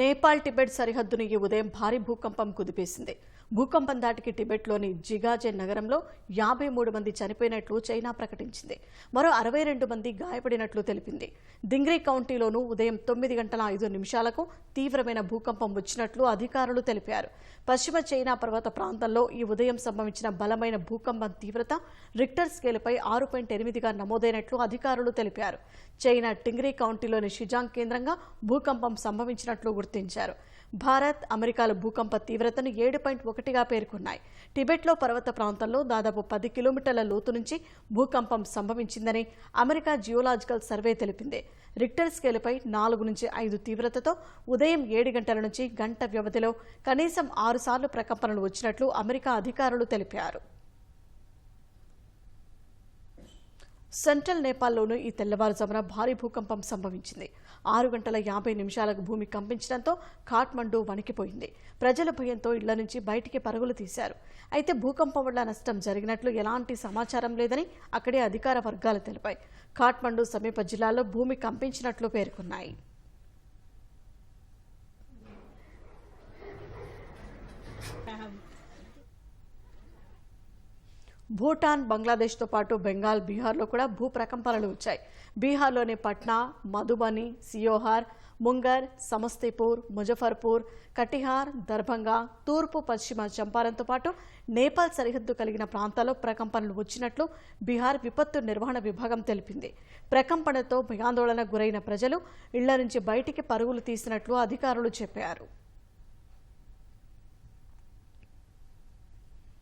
Nepal Tibet సరిహద్దును ఈ ఉదయం భారీ భూకంపం కుదిపేసింది. భూకంపం దాటికి టిబెట్లోని జిగాజే నగరంలో యాభై మూడు మంది చనిపోయినట్లు చైనా ప్రకటించింది. మరో అరవై రెండు మంది గాయపడినట్లు తెలిపింది. దింగ్రీ కౌంటీలోనూ ఉదయం తొమ్మిది గంటల ఐదు నిమిషాలకు తీవ్రమైన భూకంపం వచ్చినట్లు అధికారులు తెలిపారు. పశ్చిమ చైనా పర్వత ప్రాంతంలో ఈ ఉదయం సంభవించిన బలమైన భూకంపం తీవ్రత రిక్టర్ స్కేలుపై ఆరు పాయింట్ ఎనిమిదిగా నమోదైనట్లు అధికారులు తెలిపారు. చైనా టింగ్రీ కౌంటీలోని షిజాంగ్ కేంద్రంగా భూకంపం సంభవించినట్లు గుర్తించారు. భారత్ అమెరికాల భూకంప తీవ్రతను ఏడు పాయింట్ ఒకటిగా పేర్కొన్నాయి. టిబెట్లో పర్వత ప్రాంతంలో దాదాపు పది కిలోమీటర్ల లోతు నుంచి భూకంపం సంభవించిందని అమెరికా జియోలాజికల్ సర్వే తెలిపింది. రిక్టర్ స్కేలుపై నాలుగు నుంచి ఐదు తీవ్రతతో ఉదయం ఏడు గంటల నుంచి గంట వ్యవధిలో కనీసం ఆరు సార్లు ప్రకంపనలు వచ్చినట్లు అమెరికా అధికారులు తెలిపారు. సెంట్రల్ నేపాల్లోనూ ఈ తెల్లవారుజామున భారీ భూకంపం సంభవించింది. ఆరు గంటల యాభై నిమిషాలకు భూమి కంపించడంతో ఖాట్మండు వణికిపోయింది. ప్రజల భయంతో ఇళ్ళ నుంచి బయటికి పరుగులు తీశారు. అయితే భూకంపం వల్ల నష్టం జరిగినట్లు ఎలాంటి సమాచారం లేదని అక్కడే అధికార వర్గాలు తెలిపాయి. ఖాట్మండు సమీప జిల్లాలో భూమి కంపించినట్లు పేర్కొన్నాయి. భూటాన్ బంగ్లాదేశ్తో పాటు బెంగాల్ బీహార్లో కూడా భూ ప్రకంపనలు వచ్చాయి. బీహార్లోని పట్నా మధుబని సియోహార్ ముంగర్ సమస్తీపూర్ ముజఫర్పూర్ కటిహార్ దర్భంగా తూర్పు పశ్చిమ చంపారంతో పాటు నేపాల్ సరిహద్దు కలిగిన ప్రాంతాల్లో ప్రకంపనలు వచ్చినట్లు బీహార్ విపత్తు నిర్వహణ విభాగం తెలిపింది. ప్రకంపనతో భయాందోళన గురైన ప్రజలు ఇళ్ళ నుంచి బయటికి పరుగులు తీసినట్లు అధికారులు చెప్పారు.